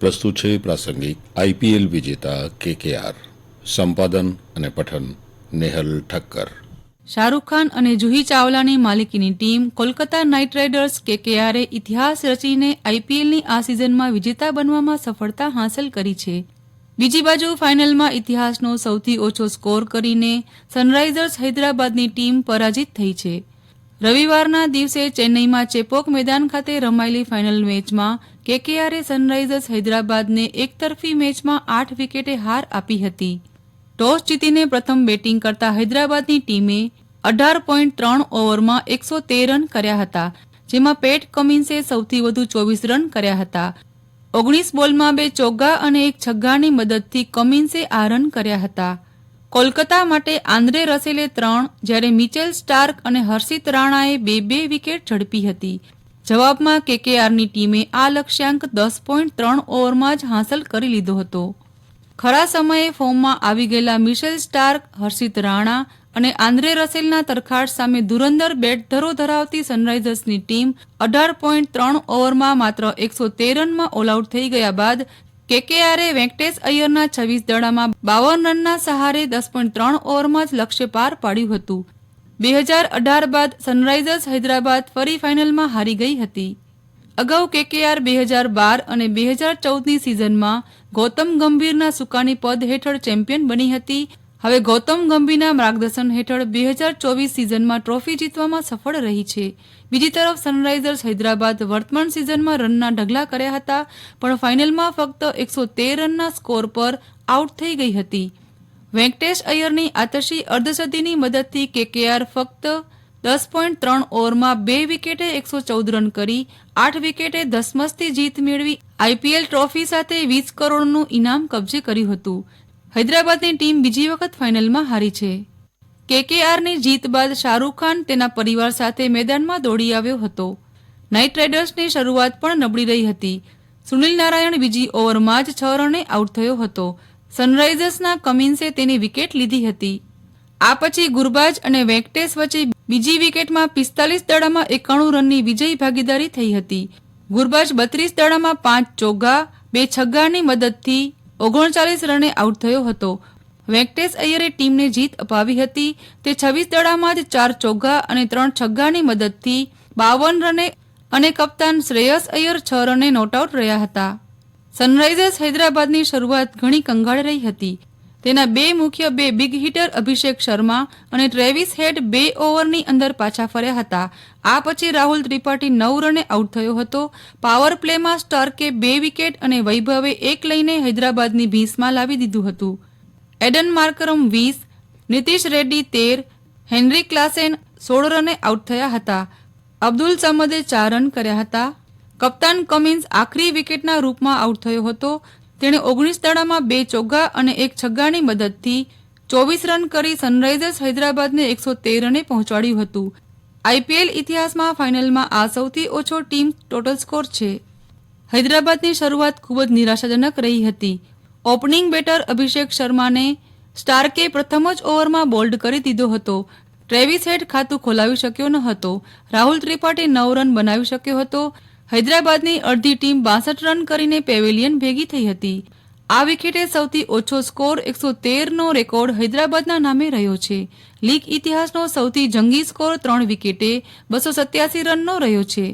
પ્રસ્તુત છે પ્રાસંગિક આઈપીએલ વિજેતા કેકેઆર. સંપાદન અને પઠન નેહલ ઠક્કર. શાહરૂખ ખાન અને જુહી ચાવલાની માલિકીની ટીમ કોલકાતા નાઇટ રાઇડર્સ કેકેઆરે ઇતિહાસ રચીને આઈપીએલની આ સિઝનમાં વિજેતા બનવામાં સફળતા હાંસલ કરી છે. બીજી બાજુ ફાઇનલમાં ઇતિહાસનો સૌથી ઓછો સ્કોર કરીને સનરાઇઝર્સ હૈદરાબાદની ટીમ પરાજિત થઈ છે. રવિવારના દિવસે ચેન્નઈમાં ચેપોક મેદાન ખાતે રમાયેલી ફાઇનલ મેચમાં કેકેઆરે સનરાઇઝર્સ હૈદરાબાદને એકતરફી મેચમાં આઠ વિકેટે હાર આપી હતી. ટોસ જીતીને પ્રથમ બેટિંગ કરતા હૈદરાબાદની ટીમે અઢાર પોઈન્ટ ત્રણ ઓવરમાં એકસો તેર રન કર્યા હતા, જેમાં પેટ કમિન્સે સૌથી વધુ ચોવીસ રન કર્યા હતા. ઓગણીસ બોલમાં બે ચોગ્ગા અને એક છગ્ગાની મદદથી કમિન્સે આ રન કર્યા હતા. કોલકાતા માટે આંદ્રે રસેલે ત્રણ, જ્યારે મિચેલ સ્ટાર્ક અને હર્ષિત રાણાએ બે બે વિકેટ ઝડપી હતી. જવાબમાં કેકેઆરની ટીમે આ લક્ષ્યાંક દસ પોઈન્ટ ત્રણ ઓવરમાં જ હાંસલ કરી લીધો હતો. ખરા સમયે ફોર્મમાં આવી ગયેલા મિશેલ સ્ટાર્ક, હર્ષિત રાણા અને આંદ્રે રસેલના તરખાટ સામે ધુરંધર બેટ ધરો ધરાવતી સનરાઇઝર્સની ટીમ અઢાર પોઈન્ટ ત્રણ ઓવરમાં માત્ર એકસો તેર રનમાં ઓલ આઉટ થઈ ગયા બાદ કેકેઆરે વેંકટેશ અય્યરના છવ્વીસ દડામાં બાવન રનના સહારે દસ પોઈન્ટ ત્રણ ઓવરમાં જ લક્ષ્ય પાર પાડ્યું હતું. બે હજાર અઢાર બાદ સનરાઇઝર્સ હૈદરાબાદ ફરી ફાઇનલમાં હારી ગઈ હતી. અગાઉ કેકેઆર બે હજાર બાર અને બે હજાર ચૌદની સિઝનમાં ગૌતમ ગંભીરના સુકાની પદ હેઠળ ચેમ્પિયન બની હતી. હવે ગૌતમ ગંભીરના માર્ગદર્શન હેઠળ બે હજાર ચોવીસ સિઝનમાં ટ્રોફી જીતવામાં સફળ રહી છે. બીજી તરફ સનરાઇઝર્સ હૈદરાબાદ વર્તમાન સિઝનમાં રનના ઢગલા કર્યા હતા, પણ ફાઇનલમાં ફક્ત એકસો તેર રનના સ્કોર પર આઉટ થઈ ગઈ હતી. વેંકટેશ અય્યરની આતશી અર્ધસદીની મદદથી કેકેઆર ફક્ત દસ પોઈન્ટ ત્રણ ઓવરમાં બે વિકેટે એકસો ચૌદ રન કરી, આઠ વિકેટે ધસમસથી જીત મેળવી, આઈપીએલ ટ્રોફી સાથે વીસ કરોડનું ઇનામ કબજે કર્યું હતું. હૈદરાબાદની ટીમ બીજી વખત ફાઇનલમાં હારી છે. કેકેઆરની જીત બાદ શાહરૂખ ખાન તેના પરિવાર સાથે મેદાનમાં દોડી આવ્યો હતો. નાઇટ રાઇડર્સની શરૂઆત પણ નબળી રહી હતી. સુનિલ નારાયણ બીજી ઓવરમાં જ છ રને આઉટ થયો હતો. સનરાઇઝર્સના કમિન્સે તેની વિકેટ લીધી હતી. આ પછી ગુરબાજ અને વેંકટેશ વચ્ચે બીજી વિકેટમાં પિસ્તાલીસ દડામાં એકાણું રનની વિજયી ભાગીદારી થઈ હતી. ગુરબાજ બત્રીસ દડામાં પાંચ ચોગ્ગા, બે છગ્ગાની મદદથી ઓગણચાલીસ રને આઉટ થયો હતો. વેંકટેશ અય્યરે ટીમને જીત અપાવી હતી. તે છવ્વીસ દડામાં જ ચાર ચોગ્ગા અને ત્રણ છગ્ગાની મદદથી બાવન રને અને કપ્તાન શ્રેયસ અય્યર છ રને નોટઆઉટ રહ્યા હતા. સનરાઇઝર્સ હૈદરાબાદની શરૂઆત ઘણી કંગાળ રહી હતી. તેના બે મુખ્ય બે બિગ હિટર અભિષેક શર્મા અને ટ્રેવિસ હેડ બે ઓવરની અંદર પાછા ફર્યા હતા. આ પછી રાહુલ ત્રિપાઠી નવ રને આઉટ થયો હતો. પાવર પ્લેમાં સ્ટાર્કે બે વિકેટ અને વૈભવે એક લઈને હૈદરાબાદની ભીંસમાં લાવી દીધું હતું. એડન માર્કરમ વીસ, નીતિશ રેડ્ડી તેર, હેનરી ક્લાસેન સોળ રને આઉટ થયા હતા. અબ્દુલ સમદે ચાર રન કર્યા હતા. કપ્તાન કમિન્સ આખરી વિકેટના રૂપમાં આઉટ થયો હતો. તેણે ઓગણીસ દાડામાં બે ચોગ્ગા અને એક છગ્ગાની મદદથી ચોવીસ રન કરી સનરાઇઝર્સ હૈદરાબાદને એકસો તેર રને પહોંચાડ્યું હતું. આઈપીએલ ઇતિહાસમાં ફાઇનલમાં આ સૌથી ઓછો ટીમ ટોટલ સ્કોર છે. હૈદરાબાદની શરૂઆત ખૂબ જ નિરાશાજનક રહી હતી. ઓપનિંગ બેટર અભિષેક શર્માને સ્ટાર્કે પ્રથમ જ ઓવરમાં બોલ્ડ કરી દીધો હતો. ટ્રેવિસ હેડ ખાતું ખોલાવી શક્યો ન હતો. રાહુલ ત્રિપાઠી નવ રન બનાવી શક્યો હતો. હૈદરાબાદની અડધી ટીમ બાસઠ રન કરીને પેવેલિયન ભેગી થઈ હતી. આ વિકેટે સૌથી ઓછો સ્કોર એકસો તેરનો રેકોર્ડ હૈદરાબાદના નામે રહ્યો છે. લીગ ઇતિહાસનો સૌથી જંગી સ્કોર ત્રણ વિકેટે બસો સત્યાસી રનનો રહ્યો છે.